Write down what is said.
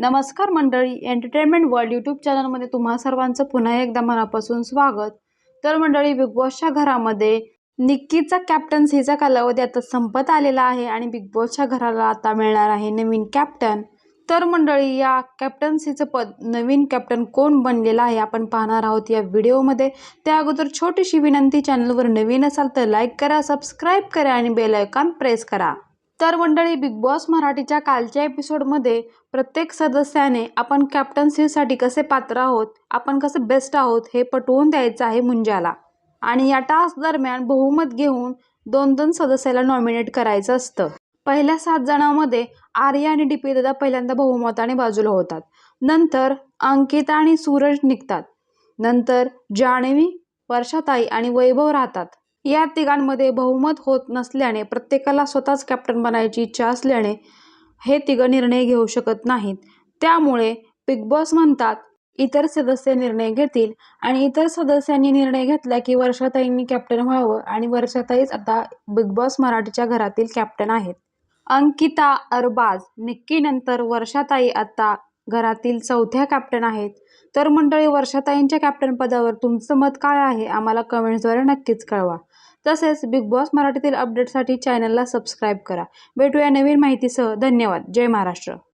नमस्कार मंडळी entertainment world YouTube चॅनलमध्ये तुम्हा सर्वांचं पुन्हा एकदा मनापासून स्वागत. तर मंडळी बिग बॉसच्या घरामध्ये निक्कीचा कॅप्टन्सीचा कालावधी आता संपत आलेला आहे आणि बिग बॉसच्या घराला आता मिळणार आहे नवीन कॅप्टन तर मंडळी या कॅप्टन्सीचं पद नवीन कॅप्टन कोण बनलेला आहे आपण पाहणार आहोत या व्हिडिओमध्ये. त्या अगोदर छोटीशी विनंती चॅनलवर नवीन असाल तर लाईक करा सबस्क्राईब करा आणि बेल आयकॉन प्रेस करा. तर मंडळी बिग बॉस मराठीच्या कालच्या एपिसोडमध्ये प्रत्येक सदस्याने आपण कॅप्टन्सीसाठी कसे पात्र आहोत आपण कसे बेस्ट आहोत हे पटवून द्यायचं आहे मुंजाला आणि या टास्क दरम्यान बहुमत घेऊन दोन दोन सदस्याला नॉमिनेट करायचं असतं. पहिल्या सात जणांमध्ये आर्या आणि डीपी दादा पहिल्यांदा बहुमताने बाजूला होतात. नंतर अंकिता आणि सूरज निघतात. नंतर जानवी वर्षाताई आणि वैभव राहतात. या तिघांमध्ये बहुमत होत नसल्याने प्रत्येकाला स्वतःच कॅप्टन बनायची इच्छा असल्याने हे तिघं निर्णय घेऊ शकत नाहीत. त्यामुळे बिग बॉस म्हणतात इतर सदस्य निर्णय घेतील आणि इतर सदस्यांनी निर्णय घेतला की वर्षाताईंनी कॅप्टन व्हावं आणि वर्षाताईच आता बिग बॉस मराठीच्या घरातील कॅप्टन आहेत. अंकिता अरबाज निक्कीनंतर वर्षाताई आता घरातील चौथ्या कॅप्टन आहेत. तर मंडळी वर्षाताईंच्या कॅप्टन पदावर तुमचं मत काय आहे? आम्हाला कमेंट्सद्वारे नक्कीच कळवा. तसेच बिग बॉस मराठीतील अपडेटसाठी चॅनलला सबस्क्राईब करा. भेटूया नवीन माहितीसह. धन्यवाद. जय महाराष्ट्र.